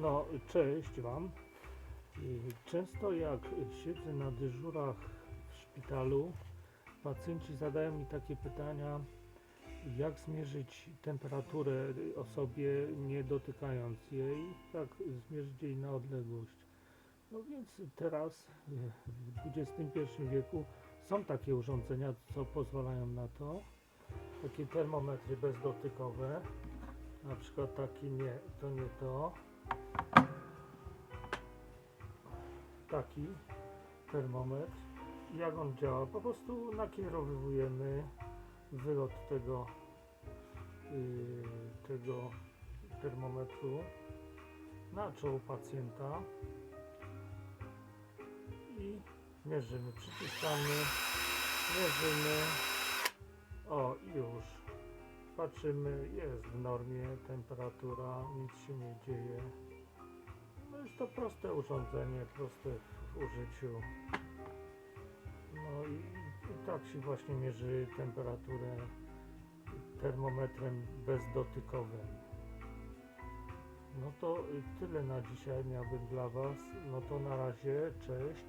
No, cześć Wam. Często jak siedzę na dyżurach w szpitalu, pacjenci zadają mi takie pytania, jak zmierzyć temperaturę osobie nie dotykając jej, jak zmierzyć jej na odległość. No więc teraz w XXI wieku są takie urządzenia, co pozwalają na to. Takie termometry bezdotykowe. Na przykład taki nie, to nie to. Taki termometr. Jak on działa? Po prostu nakierowujemy wylot tego, yy, tego termometru na czoło pacjenta i mierzymy. Przyciskamy, mierzymy. O, już. Patrzymy, jest w normie temperatura, nic się nie dzieje. Jest to proste urządzenie, proste w użyciu. No i, i tak się właśnie mierzy temperaturę termometrem bezdotykowym. No to tyle na dzisiaj miałbym dla Was. No to na razie, cześć.